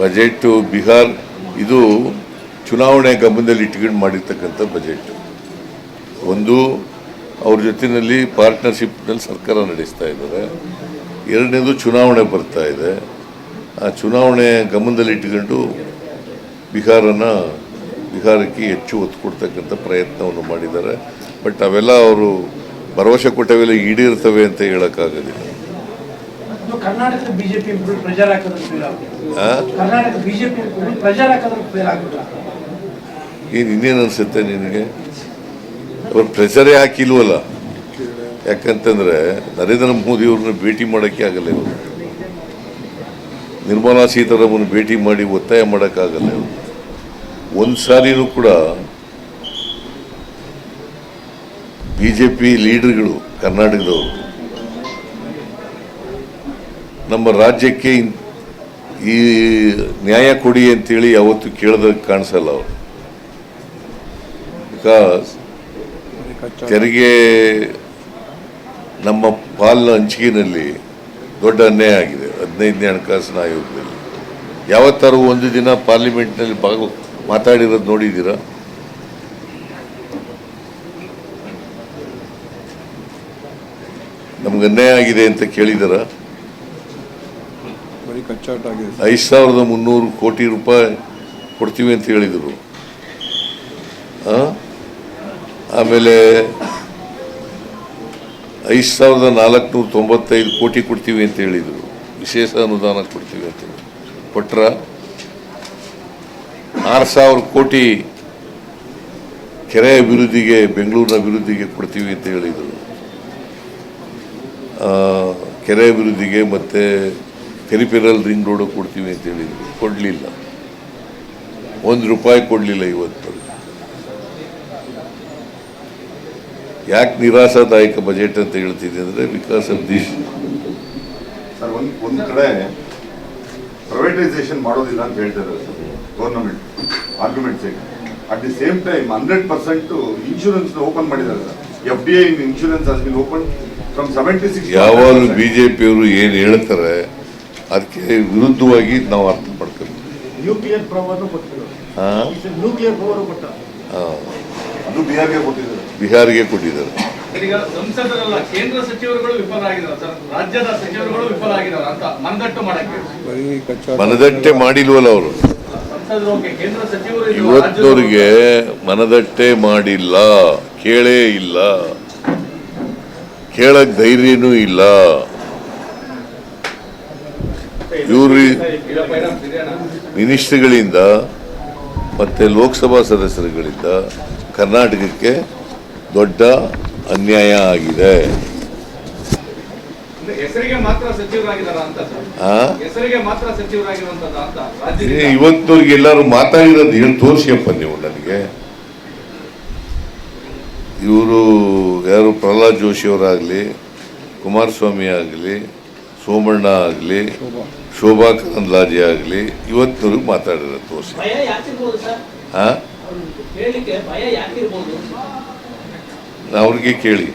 Budget Bihar, ಇದು ಚುನಾವಣೆ ಗಮನದಲ್ಲಿ ಇಟ್ಕೊಂಡು ಮಾಡಿರ್ತಕ್ಕಂಥ ಬಜೆಟ್. ಒಂದು, ಅವ್ರ ಜೊತೆಯಲ್ಲಿ ಪಾರ್ಟ್ನರ್ಶಿಪ್ನಲ್ಲಿ ಸರ್ಕಾರ ನಡೆಸ್ತಾ ಇದ್ದಾರೆ. ಎರಡನೇದು ಚುನಾವಣೆ ಬರ್ತಾ ಇದೆ. ಆ ಚುನಾವಣೆ ಗಮನದಲ್ಲಿ ಇಟ್ಕೊಂಡು ಬಿಹಾರನ, ಬಿಹಾರಕ್ಕೆ ಹೆಚ್ಚು ಒತ್ತು ಕೊಡ್ತಕ್ಕಂಥ ಪ್ರಯತ್ನವನ್ನು ಮಾಡಿದ್ದಾರೆ. ಬಟ್ ಅವೆಲ್ಲ ಅವರು ಭರವಸೆ ಕೊಟ್ಟವೆಲ್ಲ ಈಡೇರ್ತವೆ ಅಂತ ಹೇಳೋಕ್ಕಾಗೋದಿಲ್ಲ. ಕರ್ನಾಟಕದ ಬಿಜೆಪಿ ಫೇಲ್ ಕರ್ನಾಟಕದ ಫೇಲ್ ಏನು ಇನ್ನೇನು ಅನಿಸುತ್ತೆ ನಿನಗೆ? ಅವ್ರು ಪ್ರೆಷರೇ ಹಾಕಿಲ್ವಲ್ಲ? ಯಾಕಂತಂದ್ರೆ ನರೇಂದ್ರ ಮೋದಿ ಅವ್ರನ್ನ ಭೇಟಿ ಮಾಡೋಕ್ಕೆ ಆಗಲ್ಲ ಇವರು. ನಿರ್ಮಲಾ ಸೀತಾರಾಮನ್ ಭೇಟಿ ಮಾಡಿ ಒತ್ತಾಯ ಮಾಡೋಕ್ಕಾಗಲ್ಲ ಇವರು. ಒಂದು ಸಾರಿನೂ ಕೂಡ ಬಿ ಜೆ ಪಿ ಲೀಡರ್ಗಳು ಕರ್ನಾಟಕದವರು ನಮ್ಮ ರಾಜ್ಯಕ್ಕೆ ಈ ನ್ಯಾಯ ಕೊಡಿ ಅಂತೇಳಿ ಯಾವತ್ತು ಕೇಳದ ಕಾಣಿಸಲ್ಲ ಅವರು. ಬಿಕಾಸ್ ತೆರಿಗೆ ನಮ್ಮ ಪಾಲಿನ ಹಂಚಿಕೆನಲ್ಲಿ ದೊಡ್ಡ ಅನ್ಯಾಯ ಆಗಿದೆ. ಹದಿನೈದನೇ ಹಣಕಾಸಿನ ಆಯೋಗದಲ್ಲಿ. ಯಾವತ್ತಾರು ಒಂದು ದಿನ ಪಾರ್ಲಿಮೆಂಟ್ನಲ್ಲಿ ಭಾಗ ಮಾತಾಡಿರೋದು ನೋಡಿದ್ದೀರಾ? ನಮ್ಗೆ ಅನ್ಯಾಯ ಆಗಿದೆ ಅಂತ ಕೇಳಿದಾರ ಐದು ಸಾವಿರದ ಮುನ್ನೂರು ಕೋಟಿ ರೂಪಾಯಿ ಕೊಡ್ತೀವಿ ಅಂತ ಹೇಳಿದರು? ಆಮೇಲೆ ಐದು ಸಾವಿರದ ನಾಲ್ಕುನೂರ ತೊಂಬತ್ತೈದು ಕೋಟಿ ಕೊಡ್ತೀವಿ ಅಂತ ಹೇಳಿದರು. ವಿಶೇಷ ಅನುದಾನ ಕೊಡ್ತೀವಿ ಅಂತ ಹೇಳಿ ಕೊಟ್ರ ಆರು ಸಾವಿರ ಕೋಟಿ ಕೆರೆ ಅಭಿವೃದ್ಧಿಗೆ, ಬೆಂಗಳೂರಿನ ಅಭಿವೃದ್ಧಿಗೆ ಕೊಡ್ತೀವಿ ಅಂತ ಹೇಳಿದರು. ಕೆರೆ ಅಭಿವೃದ್ಧಿಗೆ ಮತ್ತು ಪೆರಿಫೆರಲ್ ರಿಂಗ್ ರೋಡ್ ಕೊಡ್ತೀವಿ ಅಂತ ಹೇಳಿದ್ರು. ಕೊಡಲಿಲ್ಲ. ಒಂದು ರೂಪಾಯಿ ಕೊಡಲಿಲ್ಲ ಇವತ್ತು. ಯಾಕೆ ನಿರಾಶಾದಾಯಕ ಬಜೆಟ್ ಅಂತ ಹೇಳ್ತಿದೆ ಅಂದರೆ ಬಿಕಾಸ್ ಆಫ್ ದಿಸ್ ಸರ್ ಒಂದು ಒಂದು ಕಡೆ ಪ್ರೈವೇಟೈಸೇಷನ್ ಮಾಡೋದಿಲ್ಲ ಅಂತ ಹೇಳ್ತಾರೆ sir government arguments at the same time hundred percent insurance open ಮಾಡಿದ್ದಾರೆ sir. F D I insurance has been open from seventy six ಯಾವಾಗಲೂ ಬಿ ಜೆ ಪಿಯವರು ಏನು ಹೇಳ್ತಾರೆ ಅದಕ್ಕೆ ವಿರುದ್ಧವಾಗಿ ನಾವು ಅರ್ಥ ಮಾಡ್ಕೊಬೇಕು ನ್ಯೂಕ್ಲಿಯರ್ ಬಿಹಾರ್ಗೆ ಕೊಟ್ಟಿದ್ದಾರೆ ಬಿಹಾರಿಗೆ ಕೊಟ್ಟಿದ್ದಾರೆ. ಈಗ ಸಂಸದರಲ್ಲ ಕೇಂದ್ರ ಸಚಿವರುಗಳು ವಿಫಲ ಆಗಿದ್ದಾರೆ ಸರ್. ರಾಜ್ಯದ ಸಚಿವರುಗಳು ವಿಫಲ ಆಗಿದ್ದಾರೆ ಅಂತ ಮನದಟ್ಟು ಮಾಡಿಲ್ವಲ್ಲ ಅವರು? ಇವತ್ತವರಿಗೆ ಕೇಂದ್ರ ಸಚಿವರು ಇದು ಇವತ್ತಿನವರಿಗೆ ಮನದಟ್ಟೆ ಮಾಡಿಲ್ಲ ಕೇಳೇ ಇಲ್ಲ. ಕೇಳಕ್ ಧೈರ್ಯನೂ ಇಲ್ಲ. ಇವ್ರು. ಮಿನಿಸ್ಟ್ರಿಗಳಿಂದ ಮತ್ತೆ ಲೋಕಸಭಾ ಸದಸ್ಯರುಗಳಿಂದ ಕರ್ನಾಟಕಕ್ಕೆ ದೊಡ್ಡ ಅನ್ಯಾಯ ಆಗಿದೆ. ಇವತ್ತಿನವ್ರಿಗೆ ಎಲ್ಲರೂ ಮಾತಾಡಿರೋದು ಹೇಳಿ ತೋರಿಸಿಯಪ್ಪ ನೀವು ನನಗೆ? ಇವರು ಯಾರು ಪ್ರಹ್ಲಾದ್ ಜೋಶಿ ಅವರಾಗಲಿ ಕುಮಾರಸ್ವಾಮಿ ಆಗಲಿ ಸೋಮಣ್ಣ ಆಗಲಿ ಶೋಭಾ ಕರಂದ್ಲಾಜೆ ಆಗಲಿ ಇವತ್ತಿನವ್ರಿಗೆ ಮಾತಾಡಿದ್ರೆ ತೋರಿಸಿ. ಹಾ ಅವ್ರಿಗೆ ಕೇಳಿ.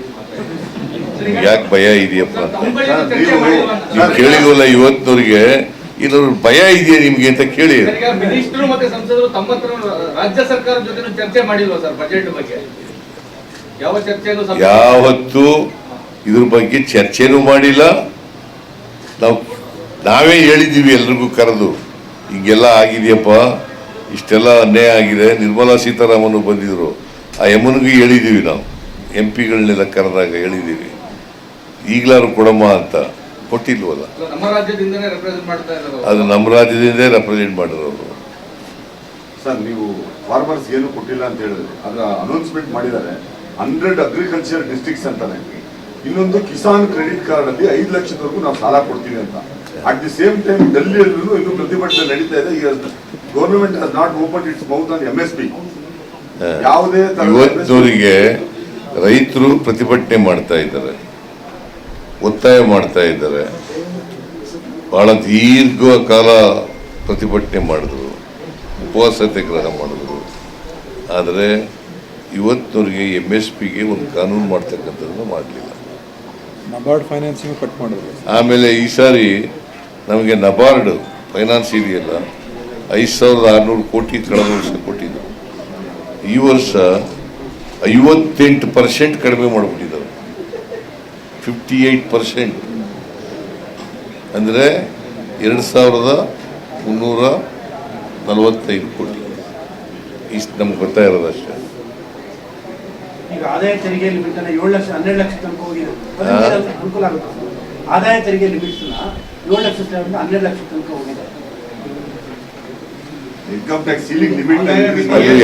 ಯಾಕೆ ಭಯ ಇದೆಯಪ್ಪ ಅಂತ. ನೀವು- ಕೇಳಿದ್ವಲ್ಲ ಇವತ್ತಿನವ್ರಿಗೆ? ಇನ್ನೊಂದು ಭಯ ಇದೆಯಾ ನಿಮ್ಗೆ ಅಂತ ಕೇಳಿ. ಸರ್, ಮಿನಿಸ್ಟರ್ ಮತ್ತೆ ಸಂಸದರು ತಮ್ಮತ್ರ ರಾಜ್ಯ ಸರ್ಕಾರದ ಜೊತೆ ಚರ್ಚೆ ಮಾಡಿಲ್ವಾ ಸರ್ ಬಜೆಟ್ ಬಗ್ಗೆ? ಯಾವ ಚರ್ಚೆಯನ್ನು ಸಂಸದರು- ಯಾವತ್ತೂ ಇದ್ರ ಬಗ್ಗೆ ಚರ್ಚೆನೂ ಮಾಡಿಲ್ಲ. ನಾವು ನಾವೇ ಹೇಳಿದ್ದೀವಿ ಎಲ್ರಿಗೂ ಕರೆದು ಹಿಂಗೆಲ್ಲ ಆಗಿದೆಯಪ್ಪ ಇಷ್ಟೆಲ್ಲ ಅನ್ಯಾಯ ಆಗಿದೆ ನಿರ್ಮಲಾ ಸೀತಾರಾಮನ್ ಬಂದಿದ್ರು. ಆ ಯಮನಿಗೂ ಹೇಳಿದ್ದೀವಿ ನಾವು ಎಂ ಪಿಗಳನ್ನೆಲ್ಲ ಕರೆದಾಗ ಹೇಳಿದ್ದೀವಿ. ಈಗಲಾರು ಕೊಡಮ್ಮ ಅಂತ ಕೊಟ್ಟಿಲ್ವಲ್ಲ? ನಮ್ಮ ರಾಜ್ಯದಿಂದನೇ ರೆಪ್ರೆಸೆಂಟ್ ಮಾಡ್ತಾ ಇದ್ದಾರೆ ಅದು ನಮ್ಮ ರಾಜ್ಯದಿಂದ ರೆಪ್ರೆಸೆಂಟ್ ಮಾಡಿರೋರು ಸರ್ ನೀವು ಫಾರ್ಮರ್ಸ್ ಏನು ಕೊಟ್ಟಿಲ್ಲ ಅಂತ ಹೇಳಿದ್ರೆ ಅದರ ಅನೌನ್ಸ್ಮೆಂಟ್ ಮಾಡಿದ್ದಾರೆ. ಹಂಡ್ರೆಡ್ ಅಗ್ರಿಕಲ್ಚರ್ ಡಿಸ್ಟ್ರಿಕ್ಟ್ಸ್ ಅಂತಾನೆ. ಇನ್ನೊಂದು ಕಿಸಾನ್ ಕ್ರೆಡಿಟ್ ಕಾರ್ಡ್ ಅಲ್ಲಿ ಐದು ಲಕ್ಷದವರೆಗೂ ನಾವು ಸಾಲ ಕೊಡ್ತೀವಿ ಅಂತ. ಅಟ್ ದಿ ಸೇಮ್ ಟೈಮ್ ಡೆಲ್ಲಿಯಲ್ಲೂ ಇನ್ನು ಪ್ರತಿಭಟನೆ ನಡೀತಾ ಇದೆ. ಈಗ government has not open its mouth on M S P ಯಾವುದೇ ಇವತ್ತವರಿಗೆ ರೈತರು ಪ್ರತಿಭಟನೆ ಮಾಡ್ತಾ ಇದ್ದಾರೆ. ಒತ್ತಾಯ ಮಾಡ್ತಾ ಇದ್ದಾರೆ. ಬಹಳ ದೀರ್ಘ ಕಾಲ ಪ್ರತಿಭಟನೆ ಮಾಡಿದ್ರು. ಉಪವಾಸ ಸತ್ಯಾಗ್ರಹ ಮಾಡಿದ್ರು. ಆದರೆ ಇವತ್ತಿನವರಿಗೆ ಎಂ ಎಸ್ ಪಿಗೆ ಒಂದು ಕಾನೂನು ಮಾಡ್ತಕ್ಕಂಥದ್ದನ್ನು ಮಾಡಲಿಲ್ಲ. ನಬಾರ್ಡ್ ಫೈನಾನ್ಸಿಂಗ್ ಕಟ್ ಮಾಡಿದ್ರು. ಆಮೇಲೆ ಈ ಸಾರಿ ನಮಗೆ ನಬಾರ್ಡ್ ಫೈನಾನ್ಸ್ ಇದೆಯಲ್ಲ ಐದು ಸಾವಿರದ ಆರುನೂರು ಕೋಟಿ ಕಳೆದ ವರ್ಷ ಕೊಟ್ಟಿದ್ರು. ಈ ವರ್ಷ ಐವತ್ತೆಂಟು ಪರ್ಸೆಂಟ್ ಕಡಿಮೆ ಮಾಡಿಬಿಟ್ಟಿದ್ದಾರೆ ಫಿಫ್ಟಿ ಏಯ್ಟ್ ಪರ್ಸೆಂಟ್. ಅಂದರೆ ಎರಡು ಸಾವಿರದ ಮುನ್ನೂರ ನಲವತ್ತೈದು ಕೋಟಿ. ಇಷ್ಟು ನಮ್ಗೆ ಗೊತ್ತಾ ಇರೋದು ಅಷ್ಟೇ. ಈಗ ಆದಾಯ ತೆರಿಗೆ ಲಿಮಿಟ್ ಅನ್ನ ಏಳು ಲಕ್ಷ ಹನ್ನೆರಡು ಲಕ್ಷ ತನಕ ಹೋಗಿದೆ. ಅನುಕೂಲ ಆಗುತ್ತೆ? ಆದಾಯ ತೆರಿಗೆ ಏಳು ಲಕ್ಷ ಸಾವಿರದಿಂದ ಹನ್ನೆರಡು ಲಕ್ಷ ತನಕ ಹೋಗಿದೆ. ಇನ್ಕಮ್ ಟ್ಯಾಕ್ಸ್ ಸೀಲಿಂಗ್ ಲಿಮಿಟ್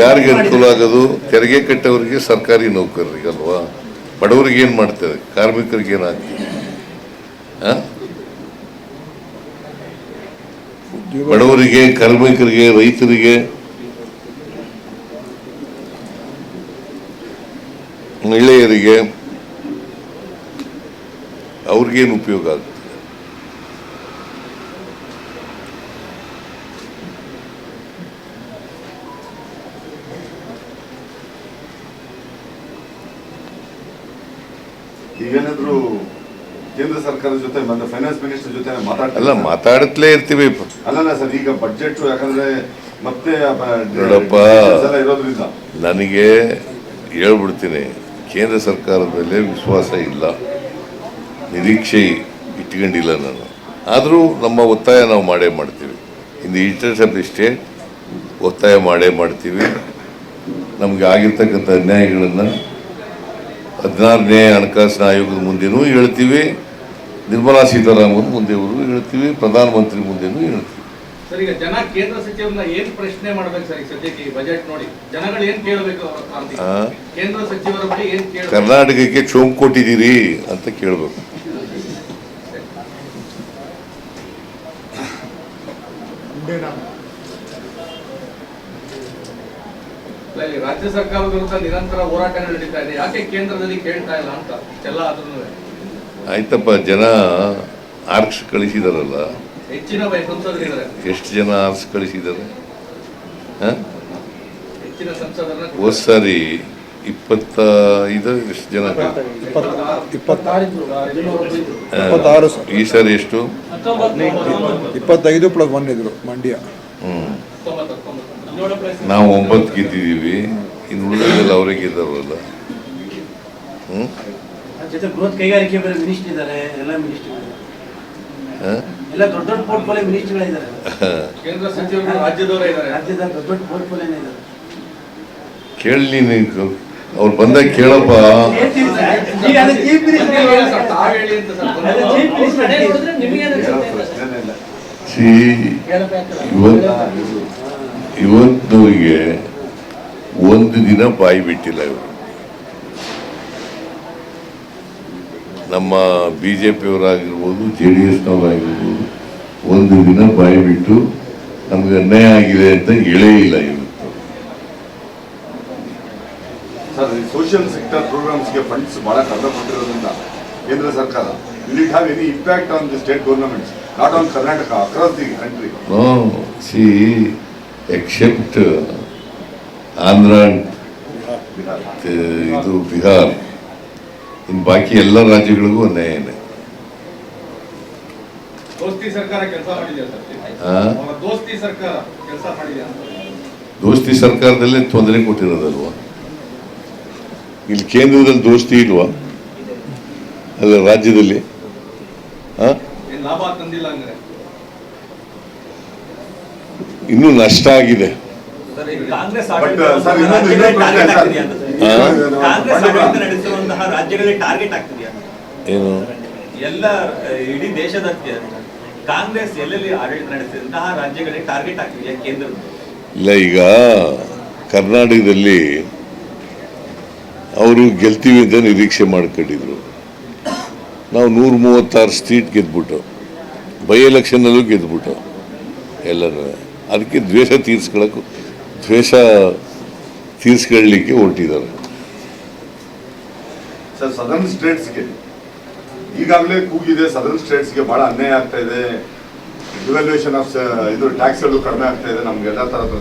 ಯಾರಿಗೆ ಅನುಕೂಲ ಆಗೋದು? ತೆರಿಗೆ ಕಟ್ಟವರಿಗೆ ಸರ್ಕಾರಿ ನೌಕರರಿಗೆ ಅಲ್ವಾ? ಬಡವರಿಗೆ ಏನು ಮಾಡ್ತಾರೆ? ಕಾರ್ಮಿಕರಿಗೆ ಏನಾಗ್ತದೆ ಆ? ಬಡವರಿಗೆ ಕಾರ್ಮಿಕರಿಗೆ ರೈತರಿಗೆ? ಮಹಿಳೆಯರಿಗೆ? ಅವ್ರಿಗೇನು ಉಪಯೋಗ ಆಗ್ತದೆ ಈಗೇನಾದ್ರು ಕೇಂದ್ರ ಸರ್ಕಾರದ ಜೊತೆ ಮತ್ತೆ ಫೈನಾನ್ಸ್ ಮಿನಿಸ್ಟರ್ ಜೊತೆ ಅಲ್ಲ ಮಾತಾಡ್ತಿಲ್ಲ ಮಾತಾಡುತ್ತಲೇ ಇರ್ತೀವಿ. ಅಲ್ಲಲ್ಲ ಸರ್ ಈಗ ಬಜೆಟ್ ಯಾಕಂದ್ರೆ ಮತ್ತೆ ನೋಡಪ್ಪ. ಇರೋದ್ರಿಂದ. ನನಗೆ ಹೇಳ್ಬಿಡ್ತೀನಿ ಕೇಂದ್ರ ಸರ್ಕಾರದ ಮೇಲೆ ವಿಶ್ವಾಸ ಇಲ್ಲ. ನಿರೀಕ್ಷೆ ಇಟ್ಕೊಂಡಿಲ್ಲ ನಾನು. ಆದರೂ ನಮ್ಮ ಒತ್ತಾಯ ನಾವು ಮಾಡೇ ಮಾಡ್ತೀವಿ. In the interest of the state ಒತ್ತಾಯ ಮಾಡೇ ಮಾಡ್ತೀವಿ. ನಮಗೆ ಆಗಿರ್ತಕ್ಕಂಥ ಅನ್ಯಾಯಗಳನ್ನು ಹದಿನಾರನೇ ಹಣಕಾಸಿನ ಆಯೋಗದ ಮುಂದೆನೂ ಹೇಳ್ತೀವಿ. ನಿರ್ಮಲಾ ಸೀತಾರಾಮನ್ ಮುಂದೆ ಹೇಳ್ತೀವಿ ಪ್ರಧಾನಮಂತ್ರಿ ಮುಂದೆ ಹೇಳ್ತೀವಿ. ಸರ್ ಈಗ ಜನ ಕೇಂದ್ರ ಸಚಿವರನ್ನ ಏನು ಪ್ರಶ್ನೆ ಮಾಡ್ಬೇಕು ಸರ್ ಈಗ ಸದ್ಯಕ್ಕೆ ಈ ಬಜೆಟ್ ನೋಡಿ? ಜನಗಳು ಏನು ಕೇಳಬೇಕು? ಕೇಂದ್ರ ಸಚಿವರ ಬಗ್ಗೆ ಏನು ಕೇಳಬೇಕು? ಕರ್ನಾಟಕಕ್ಕೆ ಚೋಮ್ ಕೊಟ್ಟಿದ್ದೀರಿ ಅಂತ ಕೇಳಬೇಕು. ರಾಜ್ಯ ಸರ್ಕಾರದ ವಿರುದ್ಧ ನಿರಂತರ ಹೋರಾಟ ನಡೀತಾ ಇದೆ. ಯಾಕೆ ಕೇಂದ್ರದಲ್ಲಿ ಕೇಳ್ತಾ ಇಲ್ಲ ಅಂತ? ಎಲ್ಲ ಆದ್ರೂ ಆಯ್ತಪ್ಪ ಜನ ಆರ್ಕ್ಸ್ ಕಳಿಸಿದಾರಲ್ಲ. ಹೆಚ್ಚಿನ ಬೈ ಸಂಸದರಿದ್ದಾರೆ ಎಷ್ಟು ಜನ ಆರ್ಕ್ಸ್ ಕಳಿಸಿದ್ದಾರೆ ಹ? ಹೆಚ್ಚಿನ ಸಂಸದರನ್ನ ಹೋದ್ ಸಾರಿ ಇಪ್ಪತ್ತ ಇದು ಎಷ್ಟು ಜನ ಈ ಸಾರಿ ಎಷ್ಟು? ಇಪ್ಪತ್ತೈದು ಪ್ಲಸ್ ಒನ್ ಇದ್ರು ಮಂಡ್ಯ. ನಾವು ಒಂಬತ್ತು ಗೆದ್ದಿದ್ದೀವಿ. ಇನ್ನು ಉಳಿದೆಲ್ಲ ಅವರಿಗೆ ಗೆದ್ದವರಲ್ಲ. ಹ್ಮ್? ಅದ್ರ ಜೊತೆ ಬೃಹತ್ ಕೈಗಾರಿಕೆ ಬೇರೆ ಮಿನಿಸ್ಟರ್ ಇದ್ದಾರೆ ಎಲ್ಲ ಮಿನಿಸ್ಟರ್ ಹ? ಎಲ್ಲ ದೊಡ್ಡ ದೊಡ್ಡ ಪೋರ್ಟ್ಫೋಲಿಯೋ ಮಿನಿಸ್ಟರ್ಗಳಿದ್ದಾರೆ ಕೇಂದ್ರ ಸಚಿವರು ರಾಜ್ಯದವರೇ ಇದ್ದಾರೆ. ರಾಜ್ಯದ ದೊಡ್ಡ ದೊಡ್ಡ ಪೋರ್ಟ್ಫೋಲಿಯೋನೇ ಇದ್ದಾರೆ ಕೇಳಿ ನೀನು ಅವ್ರು ಬಂದಾಗ ಕೇಳಪ್ಪ. ಇವತ್ತು ಒಂದು ದಿನ ಬಾಯಿ ಬಿಟ್ಟಿಲ್ಲ ಮಿನಿಸ್ಟರ್ ನೀವ್ ಹೇಳಿ ಸರ್, ತಾವ್ ಹೇಳಿ ಅಂತ ಸರ್ ಅದೇ ಚೀಫ್ ಮಿನಿಸ್ಟರ್ ಮನೆ ನೋಡಿದ್ರೆ ನಿಮಗೆ ಹೇಳೋ ಅನ್ಸುತ್ತೆ ಅಂತ ಸರ್. ಪ್ರಶ್ನೆನೇ ಇಲ್ಲ ಸಿ ಇವತ್ತು ಇವತ್ತಿನವರಿಗೆ ಒಂದು ದಿನ ಬಾಯಿ ಬಿಟ್ಟಿಲ್ಲ ಇವರು ನಮ್ಮ ಬಿ ಜೆ ಪಿಯವರಾಗಿರ್ಬೋದು ಜೆ ಡಿ ಎಸ್ನವರಾಗಿರ್ಬೋದು ಒಂದು ದಿನ ಬಾಯಿ ಬಿಟ್ಟು ನಮ್ಗೆ ಅನ್ಯಾಯ ಆಗಿದೆ ಅಂತ ಹೇಳೇ ಇಲ್ಲ ಇವತ್ತು ಸರ್ ಸೋಷಿಯಲ್ ಸೆಕ್ಟರ್ ಪ್ರೋಗ್ರಾಮ್ಸ್ಗೆ ಫಂಡ್ಸ್ ಬಹಳ ಕಡಿಮೆ ಕೊಟ್ಟಿರೋದ್ರಿಂದ ಕೇಂದ್ರ ಸರ್ಕಾರ will it have any impact on the state governments not on Karnataka across the country see except Andhra and, ಇದು ಬಿಹಾರ್ ಇನ್ನು ಬಾಕಿ ಎಲ್ಲ ರಾಜ್ಯಗಳಿಗೂ ಅನ್ಯಾಯನೇ ದೋಸ್ತಿ ಸರ್ಕಾರ ಕೆಲಸ ಮಾಡಿದೆ ಸರ್ ಆ? ದೋಸ್ತಿ ಸರ್ಕಾರ ಕೆಲಸ ಮಾಡಿದೆ ದೋಸ್ತಿ ಸರ್ಕಾರದಲ್ಲೇ ತೊಂದರೆ ಕೊಟ್ಟಿರೋದಲ್ವಾ? ಇಲ್ಲಿ ಕೇಂದ್ರದಲ್ಲಿ ದೋಸ್ತಿ ಇಲ್ವಾ? ಅಲ್ಲ ರಾಜ್ಯದಲ್ಲಿ? ಆ? ಏನ್ ಲಾಭ ತಂದಿಲ್ಲ ಅಂದ್ರೆ? ಇನ್ನೂ ನಷ್ಟ ಆಗಿದೆ. ಕಾಂಗ್ರೆಸ್ ಆಡಳಿತ ರಾಜ್ಯಗಳೇ ಟಾರ್ಗೆಟ್ ಆಗ್ತಿದೆಯಾ ಏನು? ಎಲ್ಲ ಇಡೀ ದೇಶದ ಕಾಂಗ್ರೆಸ್ ಎಲ್ಲೆಲ್ಲಿ ಆಡಳಿತ ನಡೆಸಿದಂತಹ ರಾಜ್ಯಗಳೇ ಟಾರ್ಗೆಟ್ ಆಗ್ತಿದೆಯಾ ಕೇಂದ್ರ? ಇಲ್ಲ ಈಗ ಕರ್ನಾಟಕದಲ್ಲಿ ಅವರು ಗೆಲ್ತೀವಿ ಅಂತ ನಿರೀಕ್ಷೆ ಮಾಡ್ಕೊಂಡಿದ್ರು. ನಾವು ನೂರ ಮೂವತ್ತಾರು ಸೀಟ್ ಗೆದ್ಬಿಟ್ಟು ಬೈ ಎಲೆಕ್ಷನ್ನಲ್ಲೂ ಗೆದ್ಬಿಟ್ಟು ಎಲ್ಲರೂ. ಅದಕ್ಕೆ ದ್ವೇಷ ತೀರ್ಸ್ಕೊಳಕ್ಕೂ ದ್ವೇಷ ತೀರ್ಸ್ಕೊಳ್ಳಿಕ್ಕೆ ಹೊರಟಿದ್ದಾರೆ. ಸರ್ ಸದರ್ನ್ ಸ್ಟೇಟ್ಸ್ಗೆ ಈಗಾಗಲೇ ಕೂಗಿದೆ ಸದರ್ನ್ ಸ್ಟೇಟ್ಸ್ಗೆ ಭಾಳ ಅನ್ಯಾಯ ಆಗ್ತಾ ಇದೆ. ಡಿವ್ಯಾಲ್ಯೂಯೇಷನ್ ಆಫ್ ಇದು ಟ್ಯಾಕ್ಸ್ ಎಲ್ಲೂ ಕಡಿಮೆ ಆಗ್ತಾ ಇದೆ, ನಮ್ಗೆ ಎಲ್ಲ ಥರದ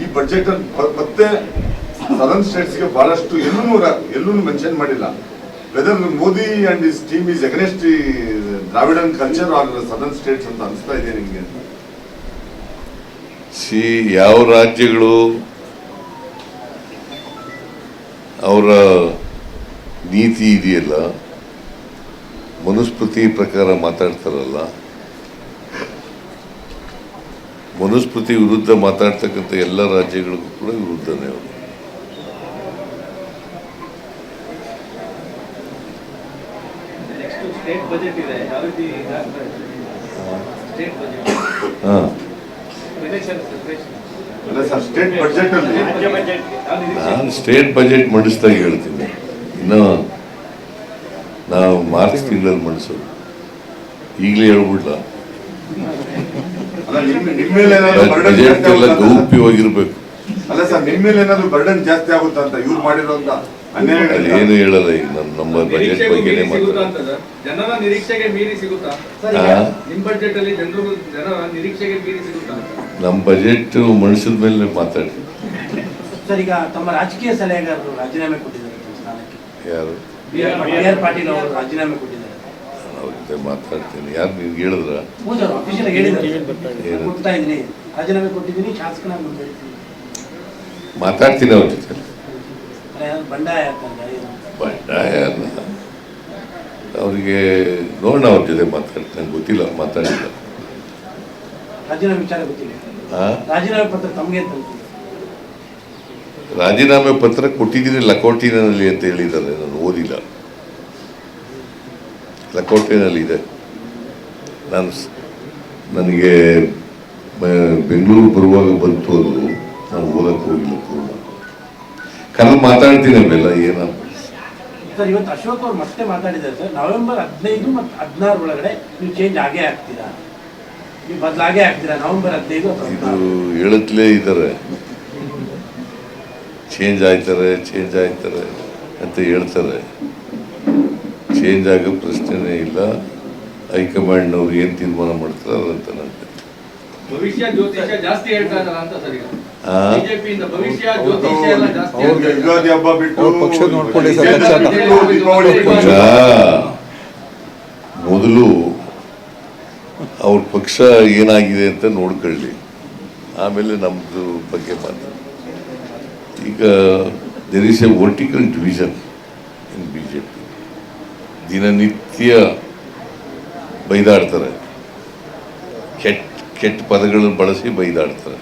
ಈ ಬಜೆಟ್ ಅಲ್ಲಿ ಮತ್ತೆ ಸದರ್ನ್ ಸ್ಟೇಟ್ಸ್ಗೆ ಬಹಳಷ್ಟು ಎಲ್ಲೂ ಎಲ್ಲೂ ಮೆನ್ಷನ್ ಮಾಡಿಲ್ಲ. Whether Modi and his team is against Dravidian culture or southern states ಅಂತ ಅನಿಸ್ತಾ ಇದೆ ನಿಮಗೆ? ಸಿ, ಯಾವ ರಾಜ್ಯಗಳು ಅವರ ನೀತಿ ಇದೆಯಲ್ಲ ಮನುಸ್ಮೃತಿ ಪ್ರಕಾರ ಮಾತಾಡ್ತಾರಲ್ಲ ಮನುಸ್ಮೃತಿ ವಿರುದ್ಧ ಮಾತಾಡ್ತಕ್ಕಂಥ ಎಲ್ಲ ರಾಜ್ಯಗಳಿಗೂ ಕೂಡ ವಿರುದ್ಧನೇ ಅವರು. ನೆಕ್ಸ್ಟ್ ಸ್ಟೇಟ್ ಬಜೆಟ್ ಇದೆ ಯಾವ ರೀತಿ ಸ್ಟೇಟ್ ಬಜೆಟ್ ಹಾಂ. ಎಲೆಕ್ಷನ್ ಪ್ರಿಪರೇಷನ್ ಸ್ಟೇಟ್ ಬಜೆಟ್ ಅಲ್ಲಿ ರಾಜ್ಯ ಬಜೆಟ್ ನಾನು ಸ್ಟೇಟ್ ಬಜೆಟ್ ಮಂಡಿಸ್ದಾಗ ಹೇಳ್ತೀನಿ. ಇನ್ನು ನಾವು ಮಾರ್ಚ್ ತಿಂಗಳಲ್ಲಿ ಮಾಡಿಸೋದು. ಈಗಲೇ ಹೇಳ್ಬಿಡ್ಲ ಅಲ್ಲ ನಿಮ್ಮ ನಿಮ್ಮ ಮೇಲೆ ಏನಾದ್ರು burden ಬಜೆಟ್ ಜಾಸ್ತಿ ಎಲ್ಲ ಆಗುತ್ತಾ? ಅಂತ? ಗೌಪ್ಯವಾಗಿರ್ಬೇಕು. ಅಲ್ಲ ಸರ್ ನಿಮ್ಮ ಮೇಲೆ ಏನಾದ್ರು ಬರ್ಡನ್ ಜಾಸ್ತಿ ಆಗುತ್ತಾ ಅಂತ ಇವ್ರು ಅನ್ಯಾಯ ಏನು ಹೇಳಲ್ಲ ಈಗ ನಮ್ಮ ನಮ್ಮ ಬಜೆಟ್ ಬಗ್ಗೆನೇ ಮಾತಾಡ? ಜನರ ನಿರೀಕ್ಷೆಗೆ ಮೀರಿ ಸಿಗುತ್ತಾ? ಬಜೆಟ್ ಅಲ್ಲಿ ಜನರು ಜನರ ನಿರೀಕ್ಷೆಗೆ ಮೀರಿ ಸಿಗುತ್ತಾ? ನಮ್ಮ ಬಜೆಟ್ ಮನುಷ್ಯದ ಮೇಲೆ ಮಾತಾಡಿ. ಸರ್ ಈಗ ತಮ್ಮ ರಾಜಕೀಯ ಸಲಹೆಗಾರರು ರಾಜೀನಾಮೆ ಕೊಟ್ಟಿದ್ದಾರೆ. ಯಾರು? B R B R Patil ಅವರು ರಾಜೀನಾಮೆ ಕೊಟ್ಟಿದ್ದಾರೆ. ಅವ್ರ ಜೊತೆ ಮಾತಾಡ್ತೀನಿ. ಯಾರು ನೀವು ಹೇಳಿದ್ರ? ಹೌದು ಅಫಿಷಿಯಲ್ ಹೇಳಿದ್ದಾರೆ. ಏನು? ಕೊಡ್ತಾ ಇದ್ದೀನಿ. ರಾಜೀನಾಮೆ ಕೊಟ್ಟಿದ್ದೀನಿ ಶಾಸಕನಾಗಿ ಮುಂದುವರಿತೀನಿ ಮಾತಾಡ್ತೀನಿ ಅವ್ರ ಜೊತೆ. ಬಂಡಾಯ? ಬಂಡಾಯ ಅಲ್ಲ. ಅವರಿಗೆ ನೋಡೋಣ ಅವ್ರ ಜೊತೆ ಮಾತಾಡ್ತೀನಿ. ನಂಗೆ ಗೊತ್ತಿಲ್ಲ ಮಾತಾಡಿಲ್ಲ. ರಾಜೀನಾಮೆ ವಿಚಾರ ಗೊತ್ತಿಲ್ಲ? ರಾಜೀನಾಮೆ ಪತ್ರ ತಮಗೆ ಅಂತ ಗೊತ್ತಿಲ್ಲ. ರಾಜೀನಾಮೆ ಪತ್ರ ಕೊಟ್ಟಿದ್ದೀನಿ ಲಕೋಟಿನಲ್ಲಿ ಅಂತ ಹೇಳಿದ್ದಾರೆ ನಾನು ಓದಿಲ್ಲ. ಲಕೋಟಿನಲ್ಲಿ ಇದೆ ನಾನು ನನಗೆ ಬೆಂಗಳೂರು ಬರುವಾಗ ಬಂತು ಅದು ನಾನು ಓದಕ್ಕೆ ಹೋಗಿಲ್ಲ ಪೂರ್ಣ. ಕಲ್ಲು ಮಾತಾಡ್ತೀನಿ ಅವೆಲ್ಲ ಏನ? ಸರ್ ಇವತ್ತು ಅಶೋಕ್ ಅವ್ರು ಮತ್ತೆ ಮಾತಾಡಿದ್ದಾರೆ ಸರ್. ನವೆಂಬರ್ ಹದಿನೈದು ಮತ್ತು ಹದಿನಾರು ಒಳಗಡೆ ನೀವು ಚೇಂಜ್ ಆಗೇ ಆಗ್ತೀರಾ? ನೀವು ಬದಲಾಗೇ ಆಗ್ತೀರಾ ನವೆಂಬರ್ ಹದಿನೈದು ಇದು ಹೇಳುತ್ತಲೇ ಇದ್ದಾರೆ. ಚೇಂಜ್ ಆಯ್ತಾರೆ ಚೇಂಜ್ ಆಯ್ತಾರೆ ಅಂತ ಹೇಳ್ತಾರೆ. ಚೇಂಜ್ ಆಗೋ ಪ್ರಶ್ನೆನೇ ಇಲ್ಲ. ಹೈಕಮಾಂಡ್ನವ್ರು ಏನು ತೀರ್ಮಾನ ಮಾಡ್ತಾರೆ ಅದಂತ ನನಗೆ ಭವಿಷ್ಯ ಜ್ಯೋತಿಷ್ಯ ಜಾಸ್ತಿ ಹೇಳ್ತಾ ಅಂತ ಸರ್ ಈಗ? ಆ? ಭವಿಷ್ಯ ಜ್ಯೋತಿಷ್ಯ ಎಲ್ಲ ಜಾಸ್ತಿ ಅವ್ರಿಗೆ ಹೇಳ್ತಾ ಹಬ್ಬ ಬಿಟ್ಟು ಪಕ್ಷ ನೋಡ್ಕೊಳ್ಳಿ ಸರ್, ವಿಜೇಂದ್ರ ಪಕ್ಷ ಬಿಟ್ಟು ದೀಪಾವಳಿ ಮೊದಲು ಅವ್ರ ಪಕ್ಷ ಏನಾಗಿದೆ ಅಂತ ನೋಡ್ಕೊಳ್ಳಿ. ಆಮೇಲೆ ನಮ್ಮದು ಬಗ್ಗೆ ಮಾತಾಡಿ ಈಗ uh, there is a division in in BJP. ದಿನನಿತ್ಯ ಬೈದಾಡ್ತಾರೆ. ಕೆಟ್ಟ ಕೆಟ್ಟ ಪದಗಳನ್ನು ಬಳಸಿ ಬೈದಾಡ್ತಾರೆ.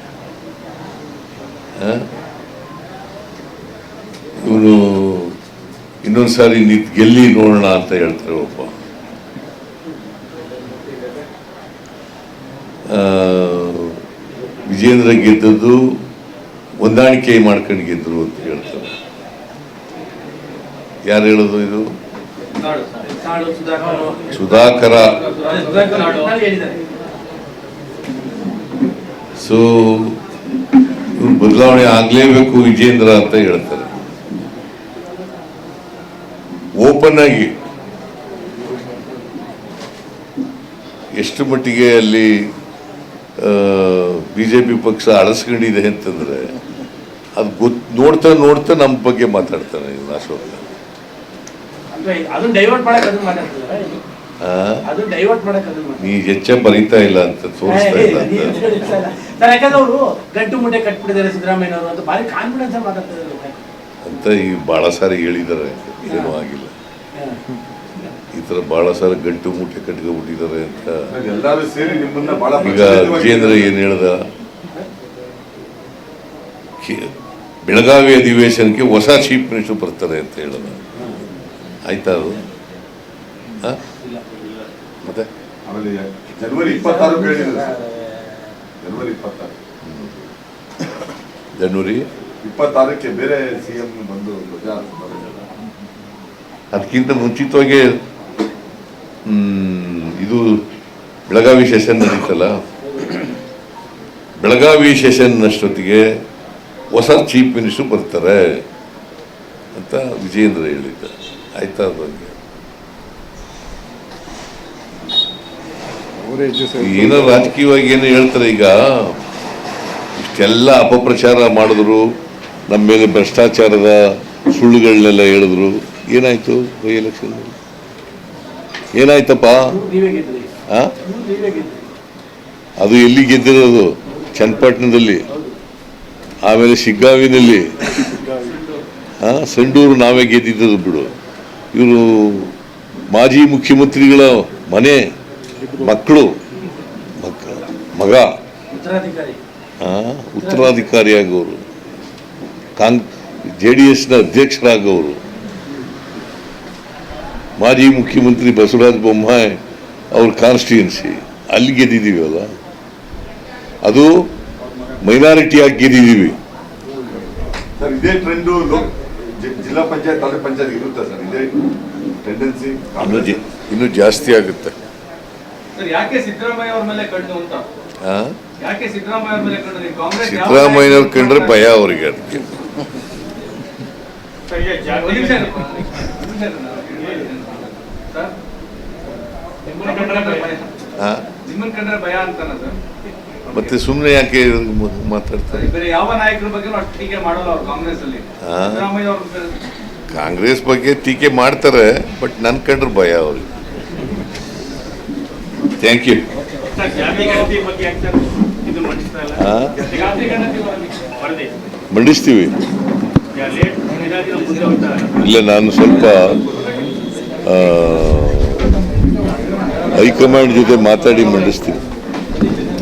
ಇವನು ಇನ್ನೊಂದು ಸಾರಿ ನಿತ್ ಗೆಲ್ಲಿ ನೋಡೋಣ ಅಂತ ಹೇಳ್ತಾರೆ ಒಬ್ಬ. ವಿಜೇಂದ್ರ ಗೆದ್ದದ್ದು ಹೊಂದಾಣಿಕೆ ಮಾಡ್ಕೊಂಡು ಗೆದ್ರು ಅಂತ ಹೇಳ್ತಾರೆ. ಯಾರು ಹೇಳೋದು ಇದು? ಸುಧಾಕರ್. ಸೊ ಬದಲಾವಣೆ ಆಗ್ಲೇಬೇಕು ವಿಜೇಂದ್ರ ಅಂತ ಹೇಳ್ತಾರೆ. ಓಪನ್ ಆಗಿ. ಎಷ್ಟು ಮಟ್ಟಿಗೆ ಅಲ್ಲಿ ಬಿಜೆಪಿ ಪಕ್ಷ ಅಳಸ್ಕೊಂಡಿದೆ ಅಂತಂದ್ರೆ ಅದು ಗೊತ್ ನೋಡ್ತಾ ನೋಡ್ತಾ ನಮ್ಮ ಬಗ್ಗೆ ಮಾತಾಡ್ತಾನೆ ಇವನು ಅಶೋಕ. ನೀ ಹೆಚ್ಚ ಬರೀತಾ ಇಲ್ಲ ಅಂತ ತೋರಿಸ್ತಾ ಇಲ್ಲ ಅಂತ. ಸರ್. ಯಾಕಂದ್ರೆ ಅವರು ಗಂಟು ಮುಟ್ಟೆ ಕಟ್ಬಿಟ್ಟಿದ್ದಾರೆ ಸಿದ್ದರಾಮಯ್ಯ ಅಂತ ಭಾರಿ ಕಾನ್ಫಿಡೆನ್ಸ್ ಮಾತಾಡ್ತಿದ್ದಾರೆ ಅಂತ ಈ ಬಹಳ ಸಾರಿ ಹೇಳಿದ್ದಾರೆ. ಏನೂ ಆಗಿಲ್ಲ. ಈ ತರ ಬಹಳ ಸಾರಿ ಗಂಟು ಮುಟ್ಟೆ ಕಟ್ಕೊಂಡ್ಬಿಟ್ಟಿದ್ದಾರೆ ಅಂತ. ಎಲ್ಲರೂ ಸೇರಿ ನಿಮ್ಮನ್ನ ಬಹಳ ಈಗ ವಿಜೇಂದ್ರ ಏನ್ ಹೇಳ್ದ? ಬೆಳಗಾವಿ ಅಧಿವೇಶನಕ್ಕೆ ಹೊಸ ಚೀಫ್ ಮಿನಿಸ್ಟರ್ ಬರ್ತಾರೆ ಅಂತ ಹೇಳೋದು. ಆಯ್ತಾ ಅದು? ಮತ್ತೆ? ಜನವರಿ ಇಪ್ಪತ್ತಾರು. ಜನವರಿ ಇಪ್ಪತ್ತಾರು. ಜನವರಿ? ಇಪ್ಪತ್ತಾರಕ್ಕೆ ಬೇರೆ ಸಿಎಂ ಬಂದು. ಅದಕ್ಕಿಂತ ಮುಂಚಿತವಾಗಿ ಇದು ಬೆಳಗಾವಿ ಸೆಷನ್ ನಡೀತಲ್ಲ? ಬೆಳಗಾವಿ ಸೆಷನ್ ಅಷ್ಟೊತ್ತಿಗೆ ಹೊಸ ಚೀಫ್ ಮಿನಿಸ್ಟರ್ ಬರ್ತಾರೆ ಅಂತ ವಿಜೇಂದ್ರ ಹೇಳಿದ್ದ ಆಯ್ತಾ ಬಗ್ಗೆ ಏನೋ ರಾಜಕೀಯವಾಗಿ ಏನು ಹೇಳ್ತಾರೆ ಈಗ? ಇಷ್ಟೆಲ್ಲ ಅಪಪ್ರಚಾರ ಮಾಡಿದ್ರು ನಮ್ಮ ಮೇಲೆ ಭ್ರಷ್ಟಾಚಾರದ ಸುಳ್ಳುಗಳನ್ನೆಲ್ಲ ಹೇಳಿದ್ರು. ಏನಾಯ್ತು ಬೈ ಎಲೆಕ್ಷನ್ ಏನಾಯ್ತಪ್ಪ? ಅದು ಎಲ್ಲಿ ಗೆದ್ದಿರೋದು? ಚನ್ನಪಟ್ಟಣದಲ್ಲಿ. ಆಮೇಲೆ ಶಿಗ್ಗಾವಿನಲ್ಲಿ. ಸಂಡೂರು ನಾವೇ ಗೆದ್ದಿದ್ದದು ಬಿಡು. ಇವರು ಮಾಜಿ ಮುಖ್ಯಮಂತ್ರಿಗಳ ಮನೆ ಮಕ್ಕಳು ಮಕ್ಕ ಮಗ. ಉತ್ತರಾಧಿಕಾರಿಯಾಗವರು ಕಾಂಗ್ ಜೆ ಡಿ ಎಸ್ನ ಅಧ್ಯಕ್ಷರಾಗವರು ಮಾಜಿ ಮುಖ್ಯಮಂತ್ರಿ ಬಸವರಾಜ ಬೊಮ್ಮಾಯಿ ಅವ್ರ ಕಾನ್ಸ್ಟಿಟ್ಯೂನ್ಸಿ ಅಲ್ಲಿ ಗೆದ್ದಿದ್ದೀವಲ್ಲ ಅದು ಮೈನಾರಿಟಿಯಾಗಿ ಗೆದ್ದಿದ್ದೀವಿ ಸರ್ ಇದೇ ಟ್ರೆಂಡು ಜಿಲ್ಲಾ ಪಂಚಾಯತ್ ತಾಲೂಕು ಪಂಚಾಯತ್ ಇರುತ್ತೆ ಸರ್. ಇದೇ ಟೆಂಡೆನ್ಸಿ ಇನ್ನು ಜಿ- ಇನ್ನು ಜಾಸ್ತಿ ಆಗುತ್ತೆ. ಸರ್ ಯಾಕೆ ಸಿದ್ದರಾಮಯ್ಯ ಅವ್ರ ಮೇಲೆ ಕಣ್ಣು ಅಂತ? ಆ? ಯಾಕೆ ಸಿದ್ದರಾಮಯ್ಯ ಅವ್ರ ಮೇಲೆ ಕಣ್ಣು ನೀವು ಕಾಂಗ್ರೆಸ್ ಯಾವ ಸಿದ್ದರಾಮಯ್ಯನವ್ರು ಕಂಡ್ರೆ ಭಯ ಅವರಿಗೆ ಅದಕ್ಕೆ. ಒಂದ್ ನಿಮಿಷ ಇರಿ. ಒಂದ್ ನಿಮಿಷ ಇರಿ ನಾನು ಹೇಳ್ತೀನಿ. ಸರ್ ನಿಮ್ಮನ್ನ ಕಂಡ್ರೆ ಭಯ. ಆ? ನಿಮ್ಮನ್ನ ಕಂಡ್ರೆ ಭಯ ಅಂತಾನ ಸರ್? ಮತ್ತೆ ಸುಮ್ಮನೆ ಯಾಕೆ ಮಾತಾಡ್ತಾರೆ? ಬೇರೆ ಯಾವ ನಾಯಕರ ಬಗ್ಗೆ ಅಷ್ಟು ಟೀಕೆ ಮಾಡಲ್ಲ ಅವ್ರು ಕಾಂಗ್ರೆಸ್ ಅಲ್ಲಿ ಹಾ. ಸಿದ್ದರಾಮಯ್ಯ ಅವ್ರ ಕಾಂಗ್ರೆಸ್ ಬಗ್ಗೆ ಟೀಕೆ ಮಾಡ್ತಾರೆ ಬಟ್ ನನ್ ಕಂಡ್ರೆ ಭಯ ಅವ್ರಿಗೆ. Thank you. ಮಂಡಿಸ್ತೀವಿ. ಇಲ್ಲ ನಾನು ಸ್ವಲ್ಪ ಆ, ಹೈಕಮಾಂಡ್ ಜೊತೆ ಮಾತಾಡಿ ಮಂಡಿಸ್ತೀನಿ